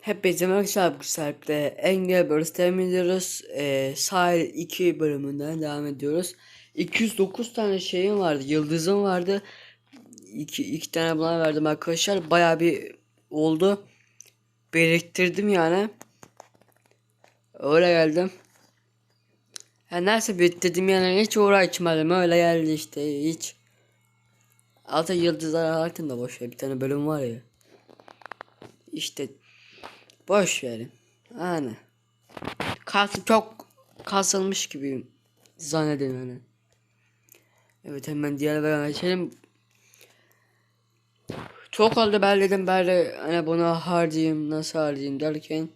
Hep izlemek bu saatte Engel Burst devam ediyoruz. Ee, Sahil 2 bölümünden devam ediyoruz. 209 tane şeyim vardı. Yıldızım vardı. 2 iki tane buna verdim arkadaşlar. Baya bir oldu. Biriktirdim yani. Öyle geldim. Ya neyse biriktirdim yani hiç uğraşmadım. Öyle geldi işte hiç. Altı yıldızlar altında boş ver. Bir tane bölüm var ya. İşte boş verin. Yani. Kas çok kasılmış gibi zannedin hani. Evet hemen diğer bölüme geçelim. Çok oldu ben dedim bari hani buna harcayayım nasıl harcayayım derken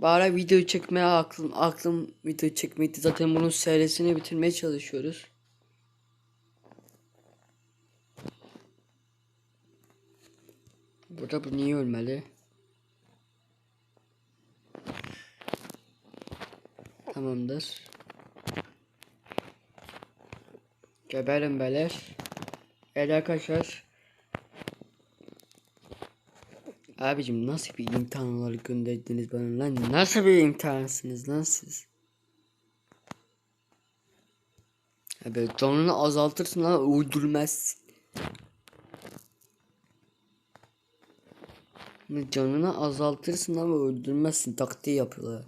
Bari video çekmeye aklım aklım video çekmekti zaten bunun serisini bitirmeye çalışıyoruz. Burada bu niye ölmeli? Tamamdır. Geberin beler. Evet arkadaşlar. Abicim nasıl bir imtihanlar gönderdiniz bana lan? Nasıl bir imtihansınız lan siz? Abi canını azaltırsın lan öldürmezsin. Canını azaltırsın ama öldürmezsin taktiği yapıyorlar.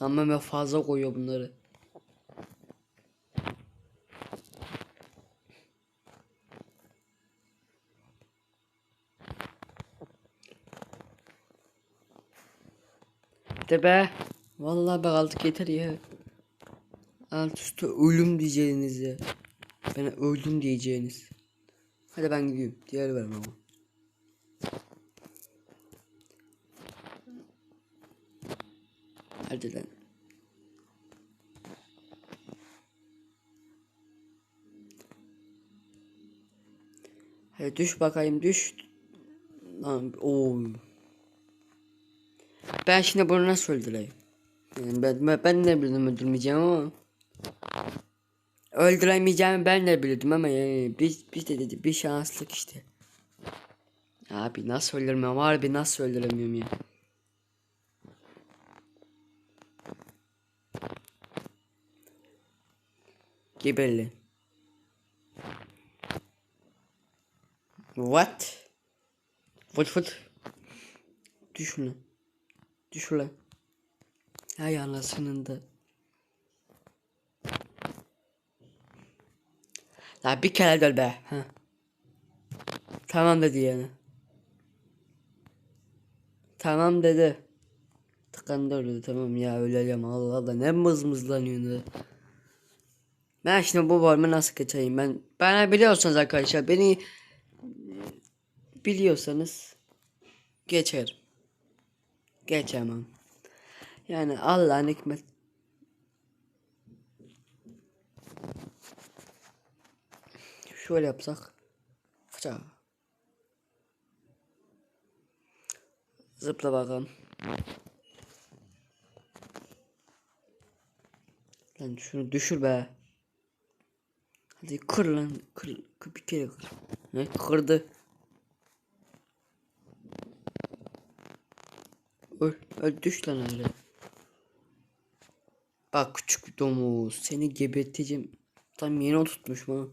Ama ben fazla koyuyor bunları. De be. Vallahi be aldık yeter ya. Alt üstü ölüm diyeceğiniz ya. Bana öldüm diyeceğiniz. Hadi ben gidiyorum. Diğer verme ama. Hadi lan. Hadi düş bakayım düş. Lan ooo. Ben şimdi bunu nasıl öldüreyim? Yani ben, ben de bildim öldürmeyeceğim ama. Öldüremeyeceğimi ben de bildim ama yani biz, biz de dedi bir şanslık işte. Abi nasıl öldürmem abi nasıl öldüremiyorum ya. Geberli. What? Fıt fıt. Düş lan. Düş lan. Hay anasının da. La bir kere dön be. Ha. Tamam dedi yani. Tamam dedi. Tıkandı dedi tamam ya öleceğim Allah Allah ne mızmızlanıyorsun Ben şimdi bu bölümü nasıl geçeyim ben bana biliyorsanız arkadaşlar beni biliyorsanız geçerim. Geçemem. Yani Allah'ın hikmet Şöyle yapsak. Fıça. Zıpla bakalım. Lan şunu düşür be. Hadi kır lan. Kır, kır bir kere kır. Ne? Kırdı. Öl, öl düş lan öyle. Bak küçük domuz seni geberteceğim. Tam yeni oturtmuş mu?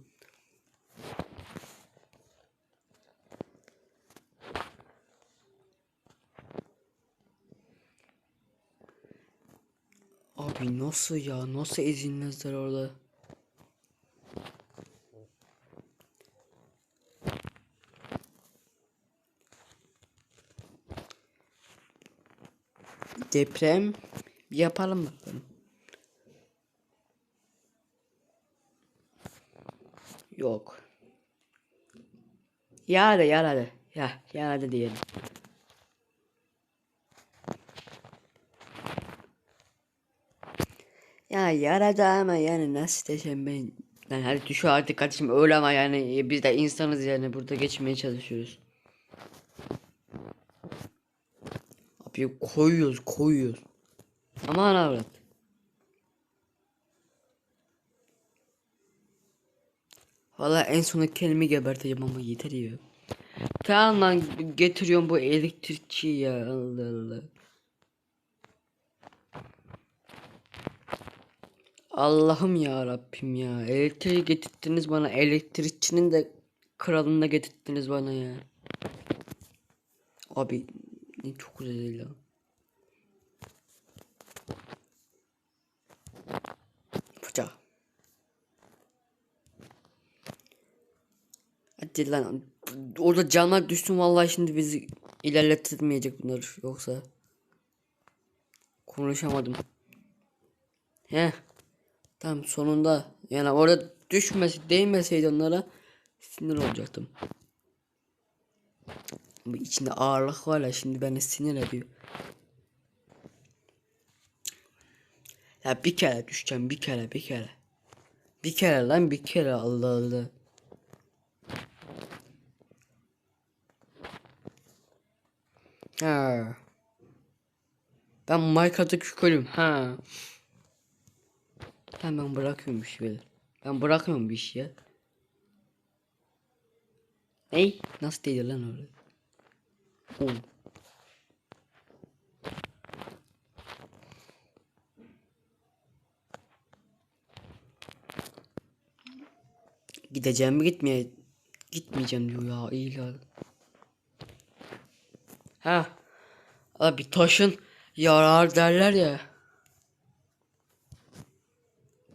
Abi nasıl ya? Nasıl ezilmezler orada? Deprem yapalım bakalım. Yok. Yaradı yaradı. Ya yaradı diyelim. Ya yaradı ama yani nasıl desem ben. Lan hadi düş artık kardeşim öyle ama yani biz de insanız yani burada geçmeye çalışıyoruz. Abi koyuyoruz koyuyoruz. Aman avrat. Valla en sona kendimi geberteceğim ama yeter ya. Tamam lan getiriyorum bu elektrikçi ya Allah Allah. Allah'ım ya Rabbim ya. Elektriği getirttiniz bana. Elektrikçinin de kralını getirttiniz bana ya. Abi ne çok güzel ya. Fıça. Hadi lan. Orada canlar düşsün vallahi şimdi bizi ilerletmeyecek bunlar yoksa. Konuşamadım. He. Tamam sonunda yani orada düşmesi değmeseydi onlara sinir olacaktım. İçinde ağırlık var ya şimdi beni sinir ediyor. Ya bir kere düşeceğim bir kere bir kere. Bir kere lan bir kere Allah Allah. Ha. Ben Minecraft'ta küçüküm ha. Ben bırakıyorum bir şey. Ben bırakıyorum bir şey ya. Ey nasıl değil lan öyle? Oo. Gideceğim mi gitmeye gitmeyeceğim diyor ya iyi ya. Ha. Abi taşın yarar derler ya.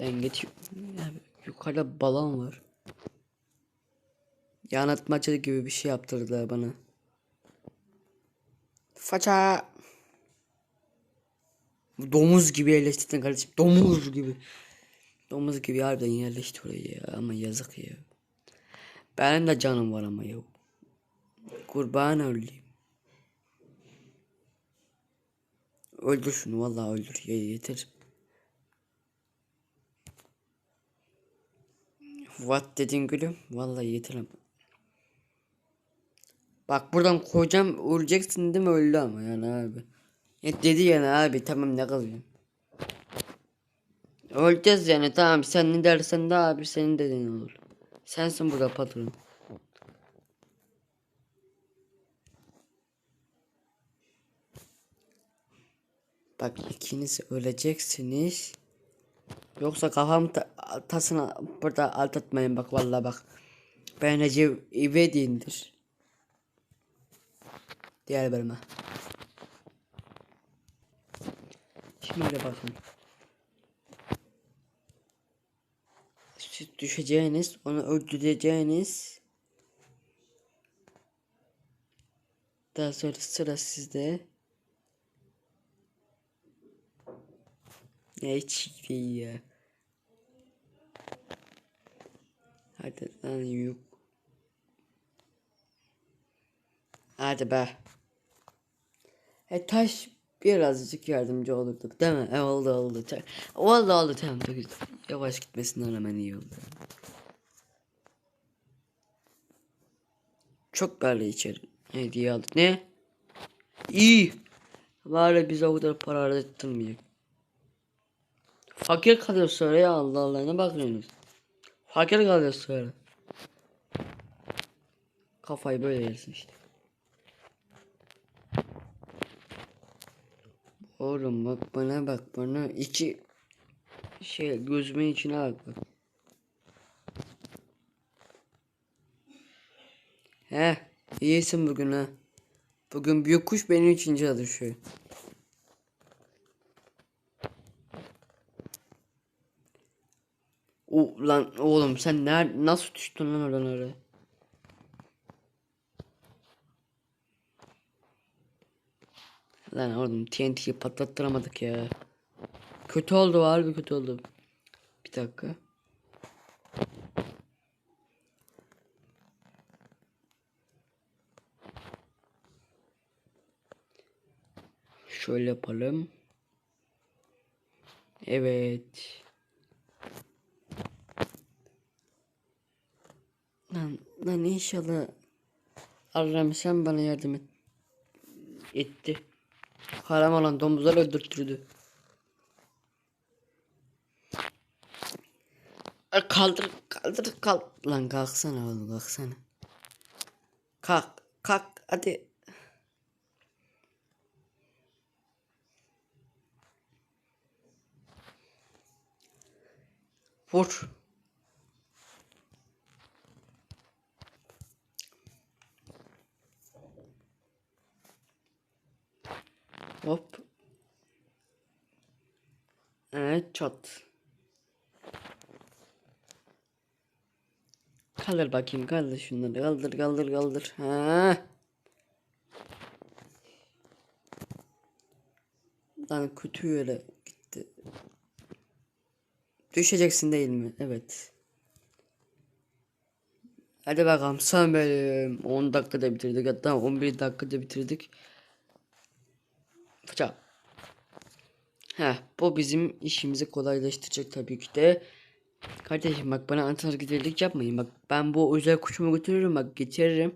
Ben geçiyorum. Yukarıda balon var. Yanatmaca gibi bir şey yaptırdılar bana. Faça. Domuz gibi yerleştirdin kardeşim. Domuz gibi. Domuz gibi harbiden yerleşti oraya ya. Ama yazık ya. Benim de canım var ama ya. Kurban olayım. Öldür şunu vallahi öldür ya yeter. What dedin gülüm? Vallahi yeter ama. Bak buradan koyacağım öleceksin değil mi öldü ama yani abi. Ya dedi yani abi tamam ne kızıyorsun. Öleceğiz yani tamam sen ne dersen de abi senin dediğin olur. Sensin burada patron. Bak ikiniz öleceksiniz. Yoksa kafam ta tasına burada alt atmayın bak vallahi bak. Ben Recep İvedin'dir. Diğer bölüme. Şimdi bakın. Siz düşeceğiniz, onu öldüreceğiniz. Daha sonra sıra sizde. Ne iyi ya. Hadi lan yuk. Hadi be. E taş birazcık yardımcı olurdu değil mi? E oldu oldu. Oldu oldu tamam çok. Yavaş gitmesinden hemen iyi oldu. Çok böyle içeri. Hediye aldık. Ne? İyi. Ya bize o kadar para harcatılmayacak. Fakir kalıyor sonra ya Allah Allah ne bakıyorsunuz? Fakir kalıyor sonra. Kafayı böyle yersin işte. Oğlum bak bana bak bana içi şey gözümün içine bak bak. He iyisin bugün ha. Bugün büyük kuş benim için çalışıyor. O lan oğlum sen ner nasıl düştün lan oradan oraya? Lan oğlum TNT'yi patlattıramadık ya. Kötü oldu harbi kötü oldu. Bir dakika. Şöyle yapalım. Evet. Lan, lan inşallah Allah'ım sen bana yardım et. Etti. Haram olan domuzlar öldürttürdü. Ay, Kaldır kaldır kalk. Lan kalksana oğlum kalksana. Kalk kalk hadi. Vur. Hop. Evet çat. Kaldır bakayım kaldır şunları kaldır kaldır kaldır. Ha. Lan kötü yere gitti. Düşeceksin değil mi? Evet. Hadi bakalım sen benim 10 dakikada bitirdik hatta 11 dakikada bitirdik. Fıça. Heh, bu bizim işimizi kolaylaştıracak tabii ki de. Kardeşim bak bana anahtar giderlik yapmayın. Bak ben bu özel kuşumu götürürüm bak getiririm.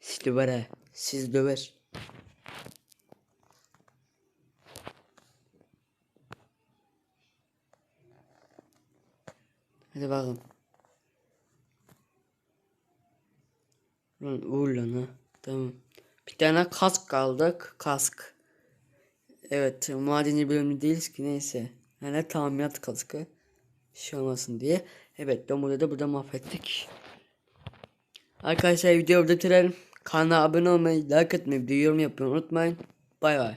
Siz döver he. Siz döver. Hadi bakalım. Lan uğur lan ha. Tamam. Bir tane kask kaldık. Kask. Evet madeni bölümü değiliz ki neyse. Yani tamirat kaskı. Şey olmasın diye. Evet domuzu da burada mahvettik. Arkadaşlar videoyu burada bitirelim. Kanala abone olmayı, like etmeyi, bir yorum yapmayı unutmayın. Bay bay.